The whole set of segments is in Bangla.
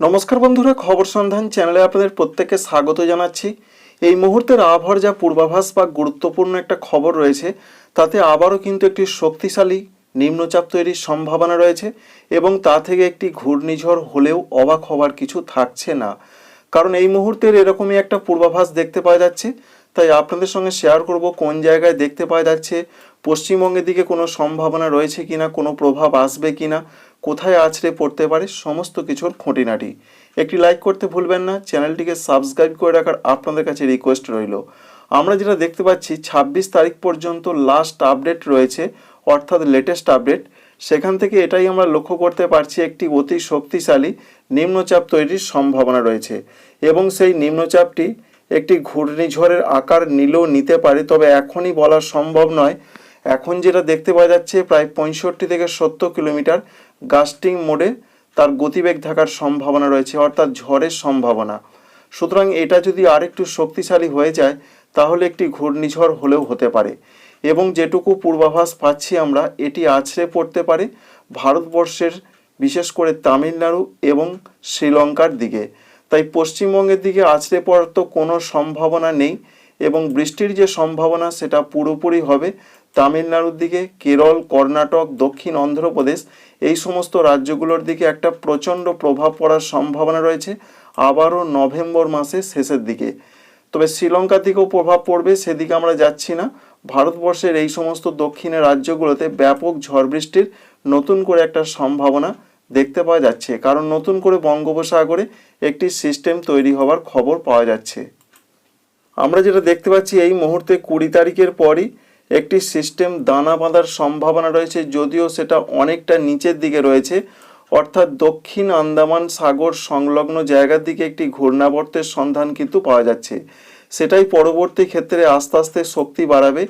নমস্কার বন্ধুরা, খবর সন্ধান চ্যানেলে আপনাদের প্রত্যেককে স্বাগত জানাচ্ছি। এই মুহূর্তের আবহাওয়ার যা পূর্বাভাস বা গুরুত্বপূর্ণ একটা খবর রয়েছে, তাতে আবারও কিন্তু একটি শক্তিশালী নিম্নচাপ তৈরির সম্ভাবনা রয়েছে এবং তা থেকে একটি ঘূর্ণিঝড় হলেও অবাক হওয়ার কিছু থাকছে না। কারণ এই মুহূর্তের এরকমই একটা পূর্বাভাস দেখতে পাওয়া যাচ্ছে, তাই আপনাদের সঙ্গে শেয়ার করব কোন জায়গায় দেখতে পাওয়া যাচ্ছে, পশ্চিমবঙ্গের দিকে কোনো সম্ভাবনা রয়েছে কিনা, কোনো প্রভাব আসবে কিনা কোথায় আছড়ে পড়তে পারে সমস্ত কিছুর খুঁটিনাটি। একটি লাইক করতে ভুলবেন না, চ্যানেলটিকে সাবস্ক্রাইব করে রাখার আপনাদের কাছে রিকোয়েস্ট রইল। আমরা যেটা দেখতে পাচ্ছি, ছাব্বিশ তারিখ পর্যন্ত লাস্ট আপডেট রয়েছে, অর্থাৎ লেটেস্ট আপডেট সেখান থেকে এটাই আমরা লক্ষ্য করতে পারছি, একটি অতি শক্তিশালী নিম্নচাপ তৈরির সম্ভাবনা রয়েছে। এবং সেই নিম্নচাপটি একটি ঘূর্ণিঝড়ের আকার নিলেও নিতে পারে, তবে এখনই বলা সম্ভব নয় এখন যেটা দেখতে পাওয়া যাচ্ছে, প্রায় পঁয়ষট্টি থেকে সত্তর কিলোমিটার গাস্টিং মোডে তার গতিবেগ থাকার সম্ভাবনা রয়েছে, অর্থাৎ ঝড়ের সম্ভাবনা। সুতরাং এটা যদি আরেকটু শক্তিশালী হয়ে যায়, তাহলে একটি ঘূর্ণিঝড় হলেও হতে পারে। এবং যেটুকু পূর্বাভাস পাচ্ছি আমরা, এটি আছড়ে পড়তে পারে ভারতবর্ষের, বিশেষ করে তামিলনাড়ু এবং শ্রীলঙ্কার দিকে। তাই পশ্চিমবঙ্গের দিকে আছড়ে পড়ার তো কোনো সম্ভাবনা নেই এবং বৃষ্টির যে সম্ভাবনা, সেটা পুরোপুরি হবে তামিলনাড়ুর দিকে, কেরল, কর্ণাটক, দক্ষিণ অন্ধ্রপ্রদেশ, এই সমস্ত রাজ্যগুলোর দিকে একটা প্রচণ্ড প্রভাব পড়ার সম্ভাবনা রয়েছে, আবারও নভেম্বর মাসের শেষের দিকে। তবে শ্রীলঙ্কার দিকেও প্রভাব পড়বে, সেদিকে আমরা যাচ্ছি না। ভারতবর্ষের এই সমস্ত দক্ষিণের রাজ্যগুলোতে ব্যাপক ঝড় বৃষ্টির নতুন করে একটা সম্ভাবনা দেখতে পাওয়া যাচ্ছে, কারণ নতুন করে বঙ্গোপসাগরে একটি সিস্টেম তৈরি হওয়ার খবর পাওয়া যাচ্ছে। আমরা যেটা দেখতে পাচ্ছি এই মুহূর্তে কুড়ি তারিখের পরই একটি সিস্টেম দানা বাঁধার সম্ভাবনা রয়েছে, যদিও সেটা অনেকটা নিচের দিকে রয়েছে। অর্থাৎ দক্ষিণ আন্দামান সাগর সংলগ্ন জায়গার দিকে একটি ঘূর্ণাবর্তের সন্ধান কিন্তু পাওয়া যাচ্ছে। সেটাই পরবর্তী ক্ষেত্রে আস্তে আস্তে শক্তি বাড়াবে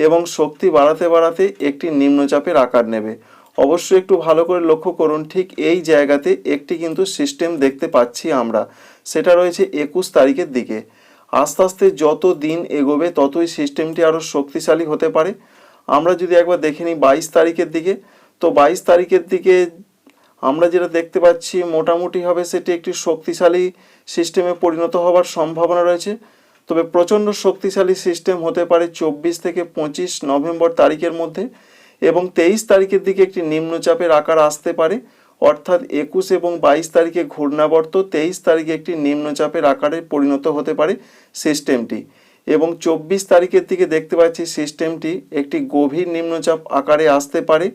এবং শক্তি বাড়াতে বাড়াতে একটি নিম্নচাপের আকার নেবে। অবশ্যই একটু ভালো করে লক্ষ্য করুন, ঠিক এই জায়গাতে একটি কিন্তু সিস্টেম দেখতে পাচ্ছি আমরা। সেটা রয়েছে একুশ তারিখের দিকে। আস্তে আস্তে যত দিন এগোবে ততই সিস্টেমটি আরও শক্তিশালী হতে পারে। আমরা যদি একবার দেখে নিই বাইশ তারিখের দিকে, তো বাইশ তারিখের দিকে আমরা যেটা দেখতে পাচ্ছি মোটামুটি হবে সেটি একটি শক্তিশালী সিস্টেমে পরিণত হওয়ার সম্ভাবনা রয়েছে। তবে প্রচণ্ড শক্তিশালী সিস্টেম হতে পারে চব্বিশ থেকে পঁচিশ নভেম্বর তারিখের মধ্যে এবং তেইশ তারিখের দিকে একটি নিম্নচাপের আকার আসতে পারে। অর্থাৎ একুশ এবং বাইশ তারিখে ঘূর্ণাবর্ত, তেইশ তারিখে একটি নিম্নচাপের আকারে পরিণত হতে পারে সিস্টেমটি এবং চব্বিশ তারিখের দিকে দেখতে পাচ্ছি সিস্টেমটি একটি গভীর নিম্নচাপ আকারে আসতে পারে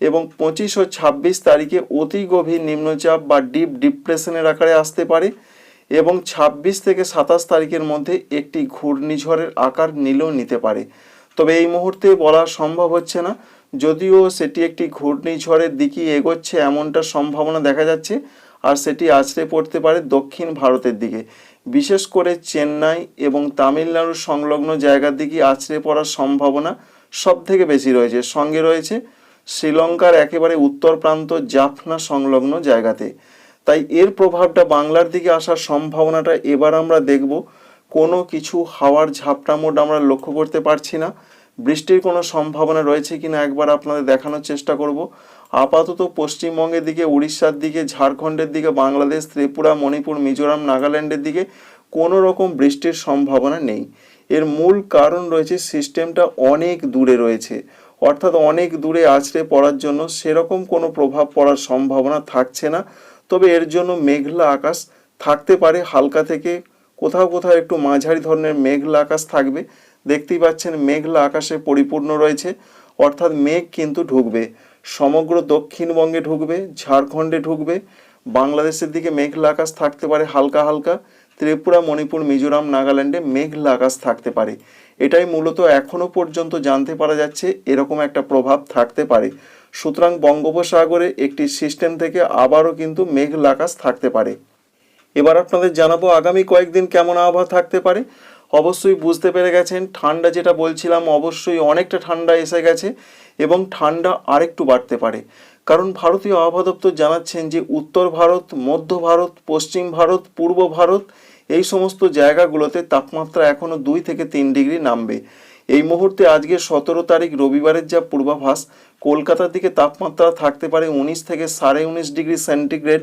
এবং পঁচিশ ও ছাব্বিশ তারিখে অতি গভীর নিম্নচাপ বা ডিপ ডিপ্রেশনের আকারে আসতে পারে এবং ছাব্বিশ থেকে সাতাশ তারিখের মধ্যে একটি ঘূর্ণিঝড়ের আকার নিলেও নিতে পারে। তবে এই মুহূর্তে বলা সম্ভব হচ্ছে না। যদিও সেটি একটি ঘূর্ণিঝড়ের দিকে এগোচ্ছে এমনটা সম্ভাবনা দেখা যাচ্ছে, আর সেটি আছড়ে পড়তে পারে দক্ষিণ ভারতের দিকে। বিশেষ করে চেন্নাই এবং তামিলনাড়ুর সংলগ্ন জায়গার দিকে আছড়ে পড়ার সম্ভাবনা সব থেকে বেশি রয়েছে। সঙ্গে রয়েছে শ্রীলঙ্কার একেবারে উত্তর প্রান্ত জাফনা সংলগ্ন জায়গাতে। তাই এর প্রভাবটা বাংলার দিকে আসার সম্ভাবনাটা এবার আমরা দেখব। কোনো কিছু হাওয়ার ঝাপটা মোড আমরা লক্ষ্য করতে পারছি না। বৃষ্টির কোনো সম্ভাবনা রয়েছে কিনা একবার আপনাদের দেখানোর চেষ্টা করব। আপাতত পশ্চিমবঙ্গের দিকে, উড়িষ্যার দিকে, ঝাড়খণ্ডের দিকে, বাংলাদেশ, ত্রিপুরা, মণিপুর, মিজোরাম, নাগাল্যান্ডের দিকে কোনো রকম বৃষ্টির সম্ভাবনা নেই। এর মূল কারণ রয়েছে সিস্টেমটা অনেক দূরে রয়েছে। অর্থাৎ অনেক দূরে আছড়ে পড়ার জন্য সেরকম কোনো প্রভাব পড়ার সম্ভাবনা থাকছে না। তবে এর জন্য মেঘলা আকাশ থাকতে পারে, হালকা থেকে কোথাও কোথাও একটু মাঝারি ধরনের মেঘলা আকাশ থাকবে। দেখতেই পাচ্ছেন মেঘলা আকাশে পরিপূর্ণ রয়েছে। অর্থাৎ মেঘ কিন্তু ঢুকবে। সমগ্র দক্ষিণবঙ্গে ঢুকবে, ঝাড়খণ্ডে ঢুকবে। বাংলাদেশের দিকে মেঘলা আকাশ থাকতে পারে হালকা হালকা। ত্রিপুরা, মণিপুর, মিজোরাম, নাগাল্যান্ডে মেঘলা আকাশ থাকতে পারে। এটাই মূলত এখনও পর্যন্ত জানতে পারা যাচ্ছে, এরকম একটা প্রভাব থাকতে পারে। সুতরাং বঙ্গোপসাগরে একটি সিস্টেম থেকে আবারও কিন্তু মেঘলা আকাশ থাকতে পারে। এবার আপনাদের জানাব আগামী কয়েকদিন কেমন আবহাওয়া থাকতে পারে। অবশ্যই বুঝতে পেরে গেছেন। ঠান্ডা যেটা বলছিলাম, অবশ্যই অনেকটা ঠান্ডা এসে গেছে এবং ঠান্ডা আরেকটু বাড়তে পারে। কারণ ভারতীয় আবহাওয়া দপ্তর জানাচ্ছেন যে, উত্তর ভারত, মধ্য ভারত, পশ্চিম ভারত, পূর্ব ভারত এই সমস্ত জায়গাগুলোতে তাপমাত্রা এখনও দুই থেকে তিন ডিগ্রি নামবে। এই মুহূর্তে আজকে সতেরো তারিখ, রবিবারের যা পূর্বাভাস, কলকাতার দিকে তাপমাত্রা থাকতে পারে উনিশ থেকে সাড়ে উনিশ ডিগ্রি সেন্টিগ্রেড।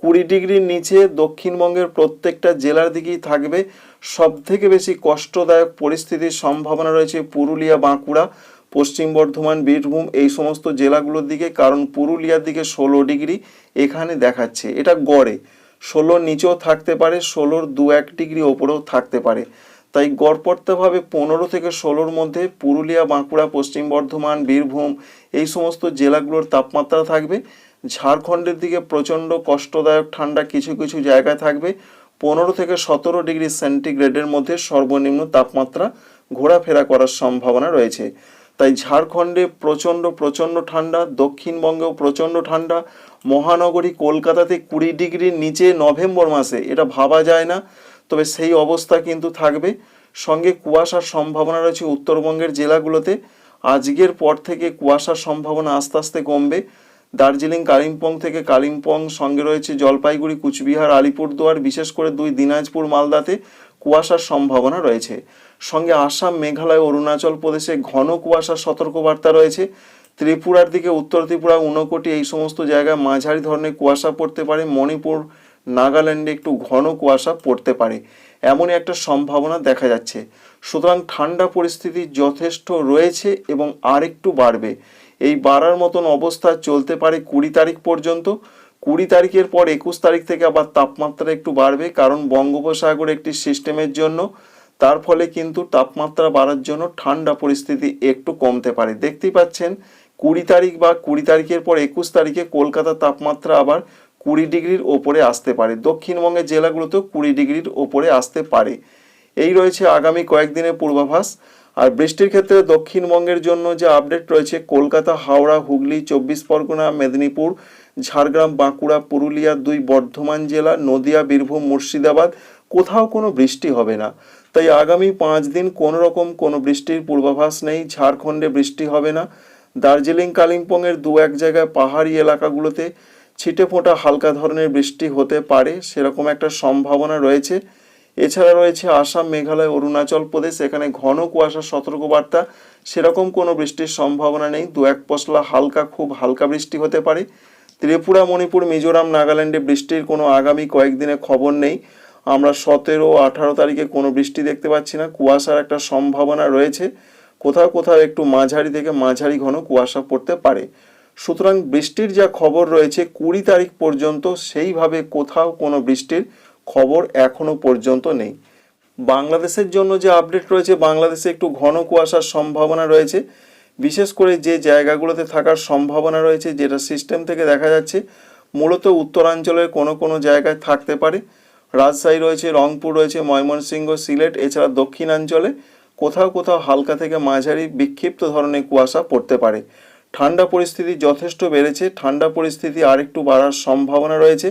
কুড়ি ডিগ্রির নিচে দক্ষিণবঙ্গের প্রত্যেকটা জেলার দিকেই থাকবে। সব থেকে বেশি কষ্টদায়ক পরিস্থিতির সম্ভাবনা রয়েছে পুরুলিয়া, বাঁকুড়া, পশ্চিম বর্ধমান, বীরভূম, এই সমস্ত জেলাগুলোর দিকে, কারণ পুরুলিয়ার দিকে ষোলো ডিগ্রি এখানে দেখাচ্ছে। এটা গড়ে। ষোলোর নিচেও থাকতে পারে, ষোলোর দু এক ডিগ্রি ওপরেও থাকতে পারে। তাই গড়পড়তাভাবে পনেরো থেকে ষোলোর মধ্যে পুরুলিয়া, বাঁকুড়া, পশ্চিম বর্ধমান, বীরভূম, এই সমস্ত জেলাগুলোর তাপমাত্রা থাকবে। ঝাড়খণ্ডের দিকে প্রচণ্ড কষ্টদায়ক ঠান্ডা কিছু কিছু জায়গায় থাকবে। পনেরো থেকে সতেরো ডিগ্রি সেন্টিগ্রেডের মধ্যে সর্বনিম্ন তাপমাত্রা ঘোরাফেরা করার সম্ভাবনা রয়েছে। তাই ঝাড়খণ্ডে প্রচণ্ড প্রচণ্ড ঠান্ডা, দক্ষিণবঙ্গেও প্রচণ্ড ঠান্ডা, মহানগরী কলকাতাতে কুড়ি ডিগ্রির নিচে নভেম্বর মাসে, এটা ভাবা যায় না। তবে সেই অবস্থা কিন্তু থাকবে। সঙ্গে কুয়াশার সম্ভাবনা রয়েছে উত্তরবঙ্গের জেলাগুলোতে। আজকের পর থেকে কুয়াশার সম্ভাবনা আস্তে আস্তে কমবে। দার্জিলিং, কালিম্পং থেকে কালিম্পং সঙ্গে রয়েছে জলপাইগুড়ি, কুচবিহার, আলিপুরদুয়ার, বিশেষ করে দুই দিনাজপুর, মালদাতে কুয়াশার সম্ভাবনা রয়েছে। সঙ্গে আসাম, মেঘালয়, অরুণাচল প্রদেশে ঘন কুয়াশার সতর্কবার্তা রয়েছে। ত্রিপুরার দিকে উত্তর ত্রিপুরা, ঊনকোটি, এই সমস্ত জায়গায় মাঝারি ধরনের কুয়াশা পড়তে পারে। মণিপুর, নাগাল্যান্ডে একটু ঘন কুয়াশা পড়তে পারে। এমনই একটা সম্ভাবনা দেখা যাচ্ছে। সুতরাং ঠান্ডা পরিস্থিতি যথেষ্ট রয়েছে এবং আরেকটু বাড়বে। এই বাড়ার মতন অবস্থা চলতে পারে কুড়ি তারিখ পর্যন্ত। কুড়ি তারিখের পর একুশ তারিখ থেকে আবার তাপমাত্রা একটু বাড়বে, কারণ বঙ্গোপসাগর একটি সিস্টেমের জন্য, তার ফলে কিন্তু তাপমাত্রা বাড়ার জন্য ঠান্ডা পরিস্থিতি একটু কমতে পারে। দেখতেই পাচ্ছেন, কুড়ি তারিখ বা কুড়ি তারিখের পর একুশ তারিখে কলকাতার তাপমাত্রা আবার কুড়ি ডিগ্রির ওপরে আসতে পারে। দক্ষিণবঙ্গের জেলাগুলোতেও কুড়ি ডিগ্রির ওপরে আসতে পারে। এই রয়েছে আগামী কয়েকদিনের পূর্বাভাস। আর বৃষ্টির ক্ষেত্রে দক্ষিণবঙ্গের জন্য যে আপডেট রয়েছে, কলকাতা, হাওড়া, হুগলি, চব্বিশ পরগনা, মেদিনীপুর, ঝাড়গ্রাম, বাঁকুড়া, পুরুলিয়া, দুই বর্ধমান জেলা, নদিয়া, বীরভূম, মুর্শিদাবাদ, কোথাও কোনো বৃষ্টি হবে না। তাই আগামী পাঁচ দিন কোনো রকম কোনো বৃষ্টির পূর্বাভাস নেই, ঝাড়খণ্ডে বৃষ্টি হবে না। দার্জিলিং, কালিম্পংয়ের দু এক জায়গায় পাহাড়ি এলাকাগুলোতে ছিটে ফোঁটা হালকা ধরনের বৃষ্টি হতে পারে, সেরকম একটা সম্ভাবনা রয়েছে। এছাড়া রয়েছে আসাম, মেঘালয়, অরুণাচল প্রদেশ, এখানে ঘন কুয়াশার সতর্কবার্তা। সেরকম কোনো বৃষ্টির সম্ভাবনা নেই। দু এক পশলা হালকা, খুব হালকা বৃষ্টি হতে পারে। ত্রিপুরা, মণিপুর, মিজোরাম, নাগাল্যান্ডে বৃষ্টির কোনো আগামী কয়েকদিনে খবর নেই। আমরা সতেরো, আঠারো তারিখে কোনো বৃষ্টি দেখতে পাচ্ছি না। কুয়াশার একটা সম্ভাবনা রয়েছে। কোথাও কোথাও একটু মাঝারি থেকে মাঝারি ঘন কুয়াশা পড়তে পারে। সুতরাং বৃষ্টির যা খবর রয়েছে কুড়ি তারিখ পর্যন্ত সেইভাবে কোথাও কোনো বৃষ্টির খবর এখনও পর্যন্ত নেই। বাংলাদেশের জন্য যে আপডেট রয়েছে, বাংলাদেশে একটু ঘন কুয়াশার সম্ভাবনা রয়েছে। বিশেষ করে যে জায়গাগুলোতে থাকার সম্ভাবনা রয়েছে, যেটা সিস্টেম থেকে দেখা যাচ্ছে, মূলত উত্তরাঞ্চলের কোনো কোনো জায়গায় থাকতে পারে। রাজশাহী রয়েছে, রংপুর রয়েছে, ময়মনসিংহ, সিলেট, এছাড়া দক্ষিণাঞ্চলে কোথাও কোথাও হালকা থেকে মাঝারি বিক্ষিপ্ত ধরনের কুয়াশা পড়তে পারে। ঠান্ডা পরিস্থিতি যথেষ্ট বেড়েছে, ঠান্ডা পরিস্থিতি আরেকটু বাড়ার সম্ভাবনা রয়েছে।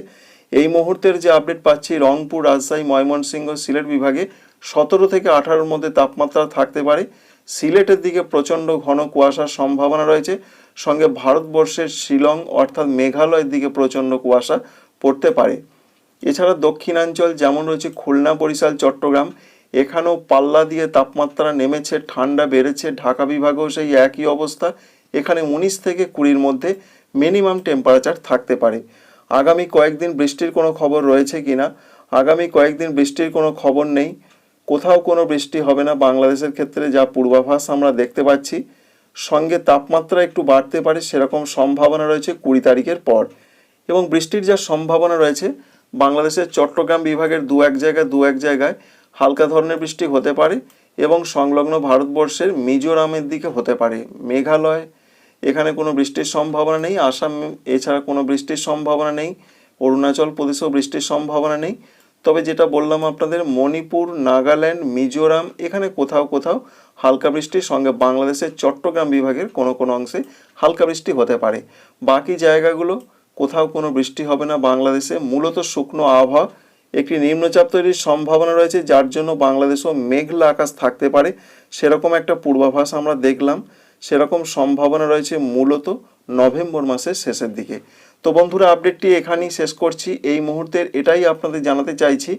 এই মুহূর্তের যে আপডেট পাচ্ছি, রংপুর, রাজশাহী, ময়মনসিংহ, সিলেট বিভাগে সতেরো থেকে আঠারোর মধ্যে তাপমাত্রা থাকতে পারে। সিলেটের দিকে প্রচণ্ড ঘন কুয়াশার সম্ভাবনা রয়েছে। সঙ্গে ভারতবর্ষের শিলং অর্থাৎ মেঘালয়ের দিকে প্রচণ্ড কুয়াশা পড়তে পারে। এছাড়া দক্ষিণাঞ্চল, যেমন রয়েছে খুলনা, বরিশাল, চট্টগ্রাম, এখানেও পাল্লা দিয়ে তাপমাত্রা নেমেছে, ঠান্ডা বেড়েছে। ঢাকা বিভাগেও সেই একই অবস্থা। এখানে উনিশ থেকে কুড়ির মধ্যে মিনিমাম টেম্পারেচার থাকতে পারে। আগামী কয়েকদিন বৃষ্টির কোনো খবর রয়েছে কি না? আগামী কয়েকদিন বৃষ্টির কোনো খবর নেই। কোথাও কোনো বৃষ্টি হবে না বাংলাদেশের ক্ষেত্রে, যা পূর্বাভাস আমরা দেখতে পাচ্ছি। সঙ্গে তাপমাত্রা একটু বাড়তে পারে, সেরকম সম্ভাবনা রয়েছে কুড়ি তারিখের পর। এবং বৃষ্টির যা সম্ভাবনা রয়েছে, বাংলাদেশের চট্টগ্রাম বিভাগের দু এক জায়গায় দু এক জায়গায় হালকা ধরনের বৃষ্টি হতে পারে এবং সংলগ্ন ভারতবর্ষের মিজোরামের দিকে হতে পারে। মেঘালয় এখানে কোনো বৃষ্টির সম্ভাবনা নেই, আসাম এছাড়া কোনো বৃষ্টির সম্ভাবনা নেই, অরুণাচল প্রদেশেও বৃষ্টির সম্ভাবনা নেই। তবে যেটা বললাম আপনাদের, মণিপুর, নাগাল্যান্ড, মিজোরাম, এখানে কোথাও কোথাও হালকা বৃষ্টির সঙ্গে বাংলাদেশের চট্টগ্রাম বিভাগের কোনো কোনো অংশে হালকা বৃষ্টি হতে পারে। বাকি জায়গাগুলো, কোথাও কোনো বৃষ্টি হবে না বাংলাদেশে, মূলত শুকনো আবহাওয়া, একটি নিম্নচাপ তৈরির সম্ভাবনা রয়েছে, যার জন্য বাংলাদেশেও মেঘলা আকাশ থাকতে পারে। সেরকম একটা পূর্বাভাস আমরা দেখলাম। সেরকম সম্ভাবনা রয়েছে মূলত নভেম্বর মাসের শেষের দিকে। তো বন্ধুরা আপডেটটি এখানেই শেষ করছি। এই মুহূর্তের এটাই আপনাদের জানাতে চাইছি।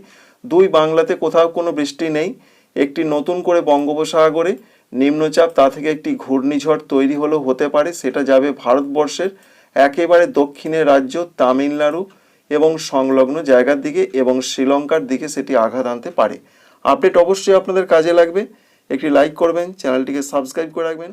দুই বাংলাতে কোথাও কোনো বৃষ্টি নেই। একটি নতুন করে বঙ্গোপসাগরে নিম্নচাপ, তা থেকে একটি ঘূর্ণিঝড় তৈরি হলেও হতে পারে। সেটা যাবে ভারতবর্ষের একেবারে দক্ষিণের রাজ্য তামিলনাড়ু এবং সংলগ্ন জায়গার দিকে এবং শ্রীলঙ্কার দিকে সেটি আঘাত আনতে পারে। আপডেট অবশ্যই আপনাদের কাজে লাগবে। একটি লাইক করবেন, চ্যানেলটিকে সাবস্ক্রাইব করে রাখবেন।